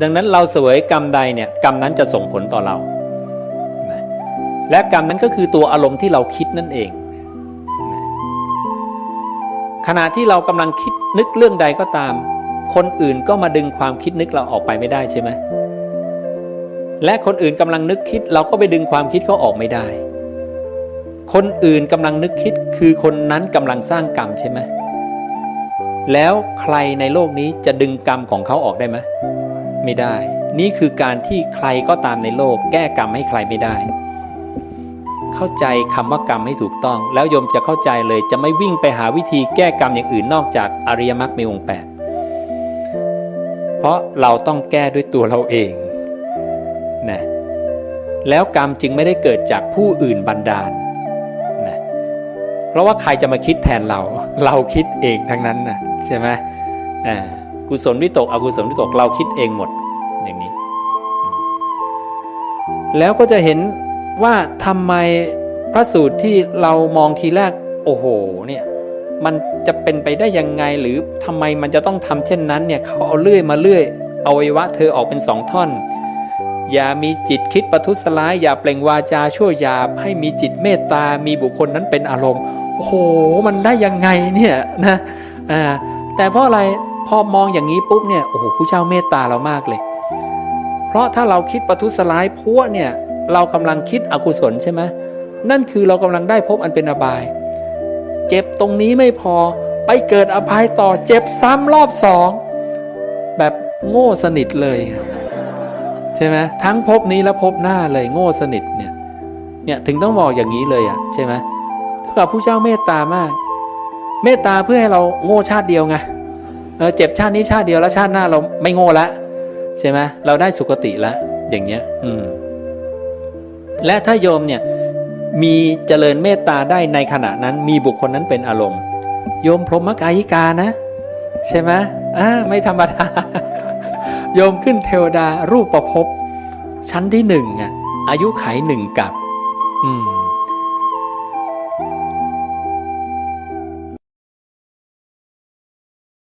ดังนั้นเราเสวยกรรมใดเนี่ยกรรมนั้นจะส่งผลต่อเรานะและกรรมนั้นก็คือตัวอารมณ์ที่เราคิดนั่นเองนะขณะที่เรากำลังคิดนึกเรื่องใดก็ตาม คนอื่นก็มาดึงความคิดนึกเราออกไปไม่ได้ใช่ไหมและคนอื่นกำลังนึกคิดเราก็ไปดึงความคิดเขาออกไม่ได้ คนอื่นกำลังนึกคิดคือคนนั้นกำลังสร้างกรรมใช่ไหมแล้วใครในโลกนี้จะดึงกรรมของเขาออกได้ไหม ไม่ได้ นี่คือการที่ใครก็ตามในโลก แก้กรรมให้ใครไม่ได้ เข้าใจคำว่ากรรมให้ถูกต้อง แล้วโยมจะเข้าใจเลยจะไม่วิ่งไปหาวิธีแก้กรรมอย่างอื่นนอกจากอริยมรรคมีองค์แปดเพราะเราต้องแก้ด้วยตัวเราเองนะแล้วกรรมจึงไม่ได้เกิดจากผู้อื่นบันดาลนะเพราะว่าใครจะมาคิดแทนเรา เราคิดเองทั้งนั้นนะใช่ไหมอ่า กุศลวิตกอกุศลวิตกเราคิดเองหมดอย่างนี้ แล้วก็จะเห็นว่าทำไมพระสูตรที่เรามองทีแรกโอ้โหเนี่ยมันจะเป็นไปได้ยังไงหรือทำไมมันจะต้องทำเช่นนั้นเนี่ยเขาเอาเลื่อยมาเลื่อยอวัยวะเธอออกเป็นสองท่อน อย่ามีจิตคิดประทุษร้าย อย่าเปล่งวาจาชั่วหยาบให้มีจิตเมตตา มีบุคคลนั้นเป็นอารมณ์ โอ้โห มันได้ยังไงเนี่ยนะอ่าแต่เพราะอะไร พอมองอย่างนี้ปุ๊บเนี่ยโอ้โหผู้เจ้าเมตตาเรามากเลย เพราะถ้าเราคิดประทุษร้ายพวกเนี่ยเรากำลังคิดอกุศลใช่ไหมนั่นคือเรากำลังได้พบอันเป็นอบาย เจ็บตรงนี้ไม่พอไปเกิดอบายต่อเจ็บซ้ำรอบสองแบบโง่สนิทเลยใช่ไหมทั้งภพนี้และภพหน้าเลยโง่สนิทเนี่ยเนี่ยถึงต้องบอกอย่างนี้เลยอะใช่ไหมถ้ากับผู้เจ้าเมตตามาก เมตตาเพื่อให้เราโง่ชาติเดียวไง เออเจ็บชาตินี้ชาติเดียวแล้วชาติหน้าเราไม่โง่ละใช่ไหมเราได้สุคติแล้วอย่างเงี้ยอืมและถ้าโยมเนี่ยมีเจริญเมตตาได้ในขณะนั้นมีบุคคลนั้นเป็นอารมณ์ โยมพรหมกายิกานะ ใช่ไหมอ่าไม่ธรรมดา โยมขึ้นเทวดารูปประพบชั้นที่หนึ่งอะอายุไขหนึ่งกับ อืม